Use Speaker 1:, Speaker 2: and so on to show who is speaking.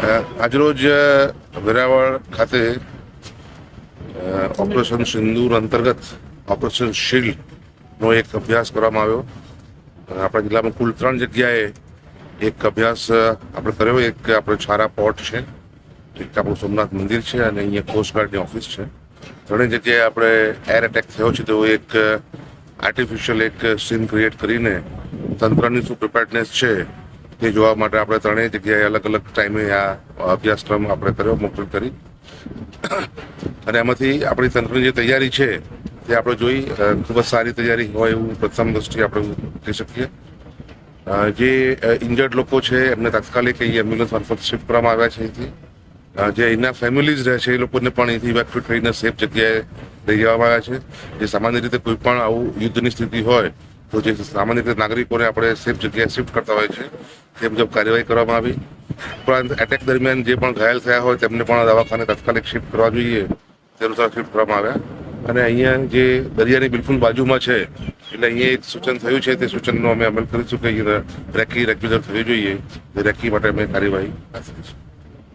Speaker 1: આજરોજ વેરાવળ ખાતે ઓપરેશન સિંદૂર અંતર્ગત ઓપરેશન શીલ્ડનો એક અભ્યાસ કરવામાં આવ્યો. આપણા જિલ્લામાં કુલ ત્રણ જગ્યાએ એક અભ્યાસ આપણે કર્યો. એક આપણે છારા પોર્ટ છે, એક આપણું સોમનાથ મંદિર છે અને અહીંયા કોસ્ટગાર્ડની ઓફિસ છે. ત્રણેય જગ્યાએ આપણે એર એટેક થયો છે, તો એક આર્ટિફિશિયલ એક સીન ક્રિએટ કરીને તંત્રની શું પ્રિપેર્ડનેસ છે તે જોવા માટે આપણે ત્રણેય જગ્યાએ અલગ અલગ ટાઈમે આ અભ્યાસક્રમ આપણે કર્યો, મોકલ કરી. અને એમાંથી આપણી તંત્રની જે તૈયારી છે, તે આપણે જોઈ ખૂબ જ સારી તૈયારી હોય એવું પ્રથમ દ્રષ્ટિએ આપણે કહી શકીએ. જે ઇન્જર્ડ લોકો છે, એમને તાત્કાલિક અહીં એમ્બ્યુલન્સ મારફત શિફ્ટ કરવામાં આવ્યા છે અહીંથી. જે અહીંના ફેમિલીઝ રહે છે, એ લોકોને પણ અહીંથી ઇવેક્યુએટ કરીને સેફ જગ્યાએ લઈ જવામાં આવ્યા છે. જે સામાન્ય રીતે કોઈ પણ આવું યુદ્ધની સ્થિતિ હોય તો જે સામાન્ય રીતે નાગરિકોને આપણે સેફ જગ્યાએ શિફ્ટ કરતા હોય છે તે મુજબ કાર્યવાહી કરવામાં આવી. ઉપરાંત એટેક દરમિયાન જે પણ ઘાયલ થયા હોય, તેમને પણ દવાખાને તાત્કાલિક શિફ્ટ કરવા જોઈએ. તે અનુસાર શિફ્ટ કરવામાં આવ્યા. અને અહીંયા જે દરિયાની બિલકુલ બાજુમાં છે, એટલે અહીંયા એક સૂચન થયું છે, તે સૂચનનો અમે અમલ કરીશું કે રેકી રેગ્યુલર થવી જોઈએ. રેકી માટે અમે કાર્યવાહી ધરીશું.